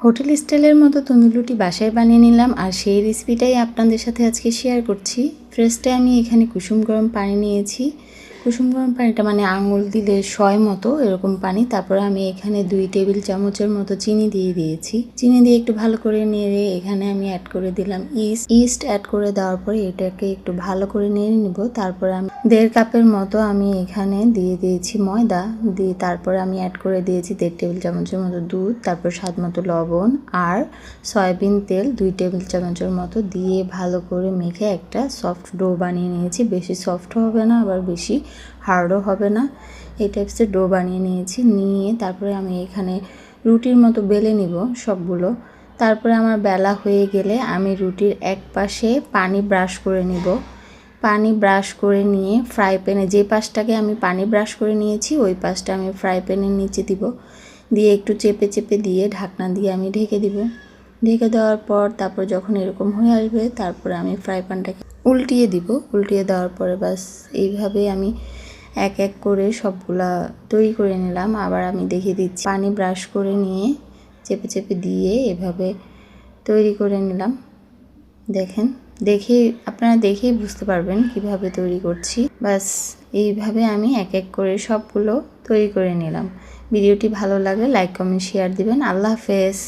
Hotel স্টাইলের মতো তন্দুলুটি বাসায় বানিয়ে নিলাম, আর সেই রেসিপিটাই আপনাদের সাথে আজকে শেয়ার করছি। ফার্স্টে আমি এখানে কুসুম গরম পানি নিয়েছি। কুসুম গরম পানিটা মানে আঙুল দিলে শয় মতো এরকম পানি। তারপরে আমি এখানে দুই টেবিল চামচের মতো চিনি দিয়ে দিয়েছি। চিনি দিয়ে একটু ভালো করে নেড়ে এখানে আমি অ্যাড করে দিলাম ইস্ট ইস্ট অ্যাড করে দেওয়ার পরে এটাকে একটু ভালো করে নেড়ে নিব। তারপরে আমি দেড় কাপের মতো আমি এখানে দিয়ে দিয়েছি ময়দা। দিয়ে তারপরে আমি অ্যাড করে দিয়েছি দেড় টেবিল চামচের মতো দুধ, তারপর স্বাদ মতো লবণ আর সয়াবিন তেল দুই টেবিল চামচের মতো দিয়ে ভালো করে মেখে একটা সফট ডো বানিয়ে নিয়েছি। বেশি সফট হবে না, আবার বেশি হার্ডও হবে না। এই টাইপসের ডো বানিয়ে নিয়েছি। নিয়ে তারপরে আমি এখানে রুটির মতো বেলে নিব সবগুলো। তারপরে আমার বেলা হয়ে গেলে আমি রুটির এক পাশে পানি ব্রাশ করে নিব। পানি ব্রাশ করে নিয়ে ফ্রাই প্যানে যে পাশটাকে আমি পানি ব্রাশ করে নিয়েছি, ওই পাশটা আমি ফ্রাই প্যানের নিচে দিব। দিয়ে একটু চেপে চেপে দিয়ে ঢাকনা দিয়ে আমি ঢেকে দিব। ঢেকে দেওয়ার পর তারপর যখন এরকম হয়ে আসবে, তারপরে আমি ফ্রাই প্যানটাকে উল্টিয়ে দিব। উল্টিয়ে দেওয়ার পরে বাস এইভাবে আমি এক এক করে সবগুলা তৈরি করে নিলাম। আবার আমি দেখিয়ে দিচ্ছি, পানি ব্রাশ করে নিয়ে চেপে চেপে দিয়ে এভাবে তৈরি করে নিলাম। দেখেন, দেখে, আপনারা দেখেই বুঝতে পারবেন কীভাবে তৈরি করছি। বাস এইভাবে আমি এক এক করে সবগুলো তৈরি করে নিলাম। ভিডিওটি ভালো লাগলে লাইক কমেন্ট শেয়ার দিবেন। আল্লাহ হাফেজ।